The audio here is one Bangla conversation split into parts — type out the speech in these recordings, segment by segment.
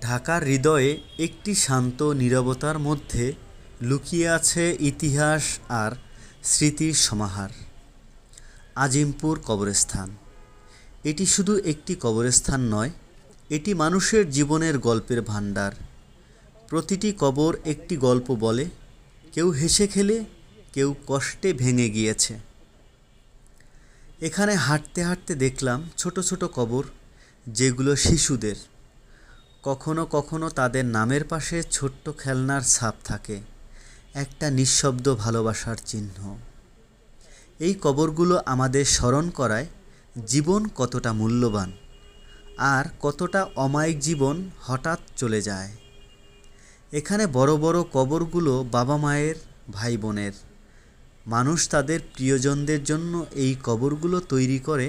ঢাকার হৃদয়ে একটি শান্ত নীরবতার মধ্যে লুকিয়ে আছে ইতিহাস আর স্মৃতির সমাহার। আজিমপুর কবরস্থান। এটি শুধু একটি কবরস্থান নয়, এটি মানুষের জীবনের গল্পের ভাণ্ডার। প্রতিটি কবর একটি গল্প বলে, কেউ হেসে খেলে, কেউ কষ্টে ভেঙে গিয়েছে। এখানে হাঁটতে হাঁটতে দেখলাম ছোট ছোট কবর, যেগুলো শিশুদের। কখনো কখনো তাদের নামের পাশে ছোট্ট খেলনার ছাপ থাকে, একটা নিঃশব্দ ভালোবাসার চিহ্ন। এই কবরগুলো আমাদের স্মরণ করায় জীবন কতটা মূল্যবান আর কতটা অমায়িক জীবন হঠাৎ চলে যায়। এখানে বড় বড় কবরগুলো বাবা মায়ের, ভাই বোনের। মানুষ তাদের প্রিয়জনদের জন্য এই কবরগুলো তৈরি করে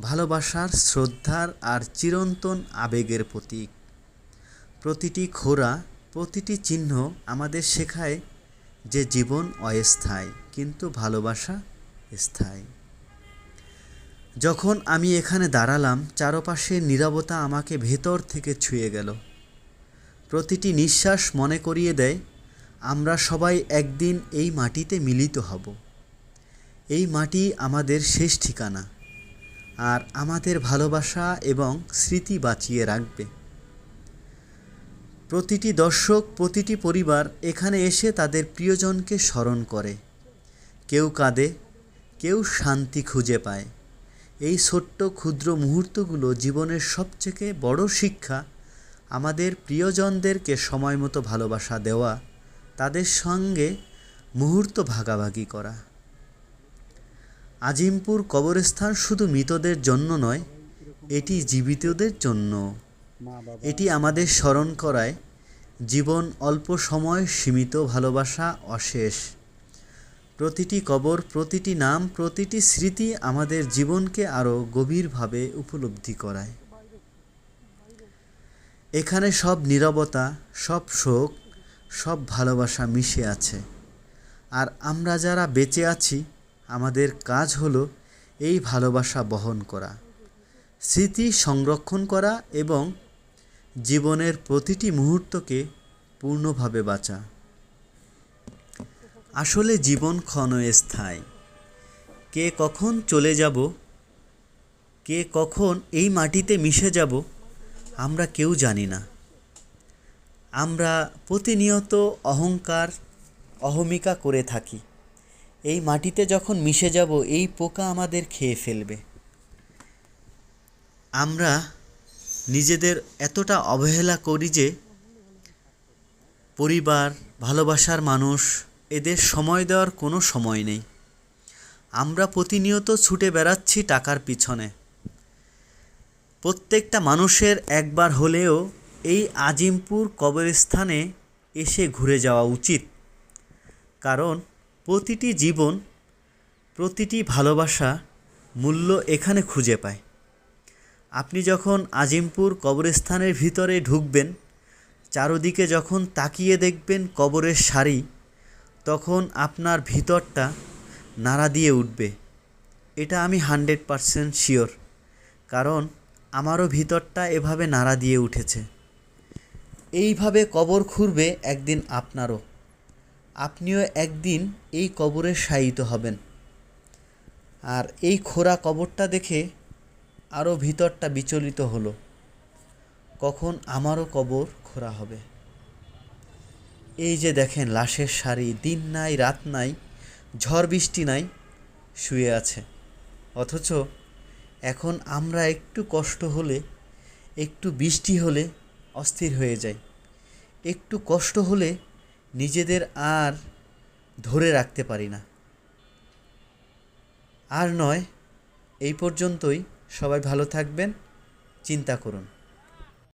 ভালোবাসার, শ্রদ্ধার আর চিরন্তন আবেগের প্রতীক। প্রতিটি খোরা, প্রতিটি চিহ্ন আমাদের শেখায় যে জীবন অস্থায়ী, কিন্তু ভালোবাসা স্থায়ী। যখন আমি এখানে দাঁড়ালাম চারপাশের নীরবতা আমাকে ভেতর থেকে ছুঁয়ে গেল। প্রতিটি নিঃশ্বাস মনে করিয়ে দেয়, আমরা সবাই একদিন এই মাটিতে মিলিত হব। এই মাটি আমাদের শেষ ঠিকানা, আর আমাদের ভালোবাসা এবং স্মৃতি বাঁচিয়ে রাখবে। প্রতিটি দর্শক, প্রতিটি পরিবার এখানে এসে তাদের প্রিয়জনকে স্মরণ করে। কেউ কাঁদে, কেউ শান্তি খুঁজে পায়। এই ছোট্ট ক্ষুদ্র মুহূর্তগুলো জীবনের সবথেকে বড় শিক্ষা আমাদের প্রিয়জনদেরকে সময় মতো ভালোবাসা দেওয়া, তাদের সঙ্গে মুহূর্ত ভাগাভাগি করা। আজিমপুর কবরস্থান শুধু মৃতদের জন্য নয়, এটি জীবিতদের জন্য এটি আমাদের স্মরণ করায় জীবন অল্প সময় সীমিত ভালোবাসা অশেষ। প্রতিটি কবর, প্রতিটি নাম, প্রতিটি স্মৃতি আমাদের জীবনকে আরও গভীরভাবে উপলব্ধি করায়। এখানে সব নীরবতা, সব শোক, সব ভালোবাসা মিশে আছে। আর আমরা যারা বেঁচে আছি, আমাদের কাজ হলো এই ভালোবাসা বহন করা, স্মৃতি সংরক্ষণ করা এবং জীবনের প্রতিটি মুহূর্তকে পূর্ণভাবে বাঁচা। আসলে জীবন ক্ষণস্থায়ী। কে কখন চলে যাব, কে কখন এই মাটিতে মিশে যাব, আমরা কেউ জানি না। আমরা প্রতিনিয়ত অহংকার, অহমিকা করে থাকি। এই মাটিতে যখন মিশে যাব, এই পোকা আমাদের খেয়ে ফেলবে। আমরা নিজেদের এতটা অবহেলা করি যে পরিবার, ভালোবাসার মানুষ, এদের সময় দেওয়ার কোনো সময় নেই। আমরা প্রতিনিয়ত ছুটে বেড়াচ্ছি টাকার পিছনে। প্রত্যেকটা মানুষের একবার হলেও এই আজিমপুর কবরস্থানে এসে ঘুরে যাওয়া উচিত। কারণ প্রতিটি জীবন, প্রতিটি ভালোবাসা মূল্য এখানে খুঁজে পায়। আপনি যখন আজিমপুর কবরস্থানের ভিতরে ঢুকবেন, চারদিকে যখন তাকিয়ে দেখবেন কবরের সারি, তখন আপনার ভিতরটা নাড়া দিয়ে উঠবে। এটা আমি হান্ড্রেড পারসেন্ট শিওর, কারণ আমারও ভিতরটা এভাবে নাড়া দিয়ে উঠেছে। এইভাবে কবর খুঁড়বে একদিন আপনারও। আপনিও একদিন এই কবরে শায়িত হবেন। আর এই খোরা কবরটা দেখে আরও ভিতরটা বিচলিত হলো। কখন আমারও কবর খোরা হবে। এই যে দেখেন, লাশের শাড়ি দিন নাই, রাত নাই, ঝড় বৃষ্টি নাই, শুয়ে আছে। অথচ এখন আমরা একটু কষ্ট হলে, একটু বৃষ্টি হলে অস্থির হয়ে যাই। একটু কষ্ট হলে নিজেদের আর ধরে রাখতে পারি না। আর নয়, এই পর্যন্তই। সবাই ভালো থাকবেন চিন্তা করুন।